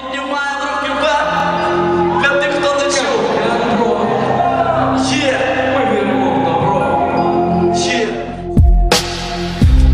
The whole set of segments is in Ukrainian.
Піднімаємо тих, хто не чув. Є, Ми віримо в добро. є.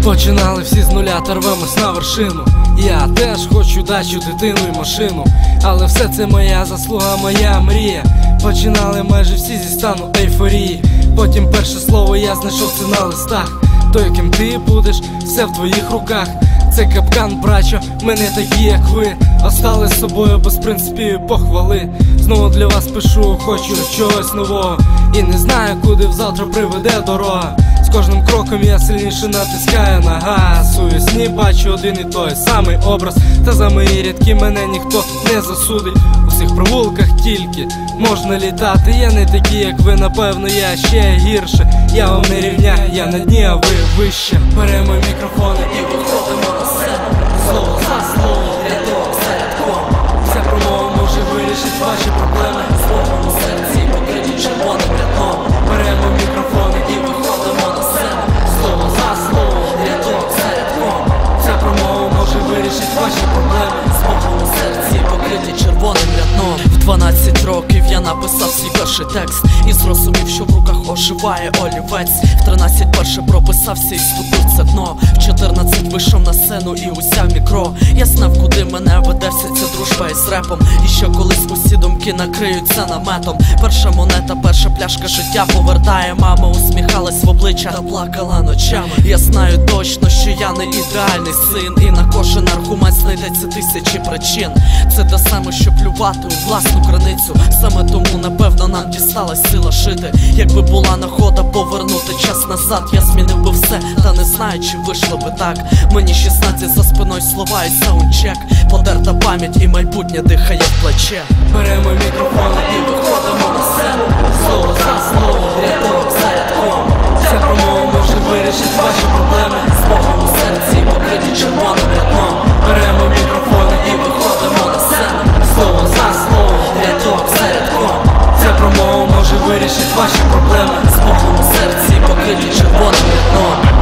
Починали всі з нуля, та рвемось на вершину. Я теж хочу дачу, дитину і машину. Але все це моя заслуга, моя мрія. Починали майже всі зі стану ейфорії. Потім перше слово я знайшов це на листах. То, яким ти будеш, все в твоїх руках. Це капкан, брачо, ми не такі, як ви. Остали з собою без принципів похвали. Знову для вас пишу, хочу чогось нового. І не знаю, куди взавтра приведе дорога. Кожним кроком я сильніше натискаю на газ. У бачу один і той самий образ. Та за мої рядки мене ніхто не засудить. У всіх провулках тільки можна літати. Я не такий, як ви, напевно, я ще гірше. Я вам не рівня, я на дні, а ви вище. Беремо мікрофони і виходимо на сцену. Слово за слово, рядок за рядком Ця промова може вирішить ваші проблеми. Словом у серці покриті червоним рядком. Беремо мікрофони вирішить ваші проблеми Словом у серці покриті червоним рядном. В 12 років я написав свій перший текст і зрозумів, що в руках оживає олівець. В 13 перше прописався і ступив це дно. В 14 вийшов на сцену і усяв мікро. Я знав, куди мене веде ця дружба із репом. І що колись усі думки накриються наметом. Перша монета, перша пляшка життя повертає. В обличчя плакала ночами. Я знаю точно, що я не ідеальний син. І на кожен аргумент знайдеться тисячі причин. Це те саме, що плювати у власну границю Саме тому, напевно, нам дісталась сила жити. Якби була нагода повернути час назад, я змінив би все, та не знаю, чи вийшло би так. Мені 16 за спиною слова і саундчек Подерта пам'ять і майбутнє дихає в плече. Беремо мікрофони і виходимо на сцену Слово за слово проблеми, з моклому серці покриті червоним дном.